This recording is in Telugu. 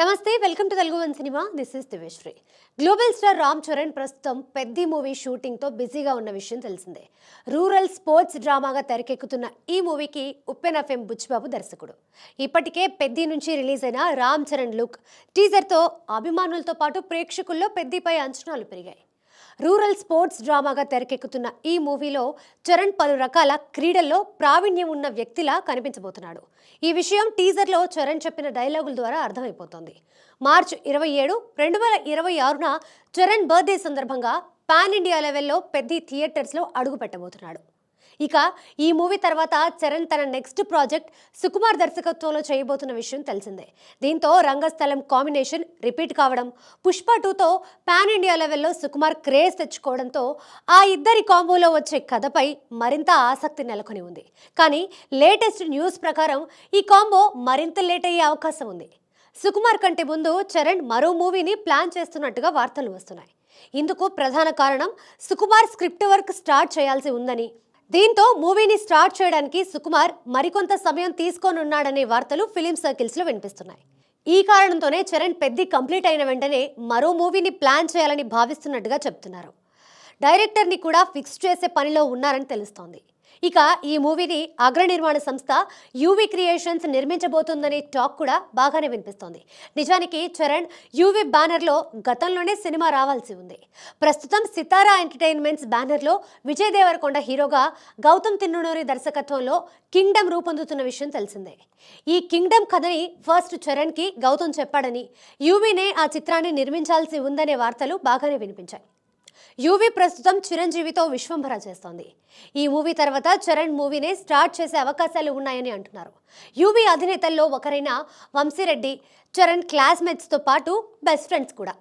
నమస్తే welcome to Telugu one cinema. This is Diveshri global star Ram Charan ప్రస్తుతం పెద్ద మూవీ షూటింగ్తో బిజీగా ఉన్న విషయం తెలిసిందే. రూరల్ స్పోర్ట్స్ డ్రామాగా తెరకెక్కుతున్న ఈ మూవీకి ఉప్పెన్ ఎఫ్ఎం బుచ్చిబాబు దర్శకుడు. ఇప్పటికే పెద్ది నుంచి రిలీజ్ అయిన రామ్ చరణ్ లుక్ టీజర్తో అభిమానులతో పాటు ప్రేక్షకుల్లో పెద్దిపై అంచనాలు పెరిగాయి. రూరల్ స్పోర్ట్స్ డ్రామాగా తెరకెక్కుతున్న ఈ మూవీలో చరణ్ పలు రకాల క్రీడల్లో ప్రావీణ్యం ఉన్న వ్యక్తిలా కనిపించబోతున్నాడు. ఈ విషయం టీజర్లో చరణ్ చెప్పిన డైలాగుల ద్వారా అర్థమైపోతోంది. మార్చ్ ఇరవై ఏడు రెండు వేల ఇరవై ఆరున చరణ్ బర్త్డే సందర్భంగా పాన్ ఇండియా లెవెల్లో పెద్ద థియేటర్స్లో అడుగు పెట్టబోతున్నాడు ఇక ఈ మూవీ తర్వాత చరణ్ తన నెక్స్ట్ ప్రాజెక్ట్ సుకుమార్ దర్శకత్వంలో చేయబోతున్న విషయం తెలిసిందే. దీంతో రంగస్థలం కాంబినేషన్ రిపీట్ కావడం పుష్ప టూతో పాన్ ఇండియా లెవెల్లో సుకుమార్ క్రేజ్ తెచ్చుకోవడంతో ఆ ఇద్దరి కాంబోలో వచ్చే కథపై మరింత ఆసక్తి నెలకొని ఉంది. కానీ లేటెస్ట్ న్యూస్ ప్రకారం ఈ కాంబో మరింత లేట్ అయ్యే అవకాశం ఉంది. సుకుమార్ కంటే ముందు చరణ్ మరో మూవీని ప్లాన్ చేస్తున్నట్టుగా వార్తలు వస్తున్నాయి. ఇందుకు ప్రధాన కారణం సుకుమార్ స్క్రిప్ట్ వర్క్ స్టార్ట్ చేయాల్సి ఉందని దీంతో మూవీని స్టార్ట్ చేయడానికి సుకుమార్ మరికొంత సమయం తీసుకోనున్నాడనే వార్తలు ఫిలిం సర్కిల్స్లో వినిపిస్తున్నాయి. ఈ కారణంతోనే చరణ్ పెద్ది కంప్లీట్ అయిన వెంటనే మరో మూవీని ప్లాన్ చేయాలని భావిస్తున్నట్టుగా చెప్తున్నారు. డైరెక్టర్ని కూడా ఫిక్స్ చేసే పనిలో ఉన్నారని తెలుస్తోంది. ఇక ఈ మూవీని అగ్ర నిర్మాణ సంస్థ యూవి క్రియేషన్స్ నిర్మించబోతుందనే టాక్ కూడా బాగానే వినిపిస్తోంది. నిజానికి చరణ్ యూవి బ్యానర్లో గతంలోనే సినిమా రావాల్సి ఉంది. ప్రస్తుతం సితారా ఎంటర్టైన్మెంట్స్ బ్యానర్లో విజయ్ దేవరకొండ హీరోగా గౌతమ్ తిన్నూరి దర్శకత్వంలో కింగ్డమ్ రూపొందుతున్న విషయం తెలిసిందే. ఈ కింగ్డమ్ కథని ఫస్ట్ చరణ్కి గౌతమ్ చెప్పాడని యూవీనే ఆ చిత్రాన్ని నిర్మించాల్సి ఉందనే వార్తలు బాగానే వినిపించాయి. యువీ ప్రస్తుతం చిరంజీవితో విశ్వంభర చేస్తోంది. ఈ మూవీ తర్వాత చరణ్ మూవీనే స్టార్ట్ చేసే అవకాశాలు ఉన్నాయని అంటున్నారు. యూవీ అధినేతల్లో ఒకరైన వంశీరెడ్డి చరణ్ క్లాస్మేట్స్తో పాటు బెస్ట్ ఫ్రెండ్స్ కూడా.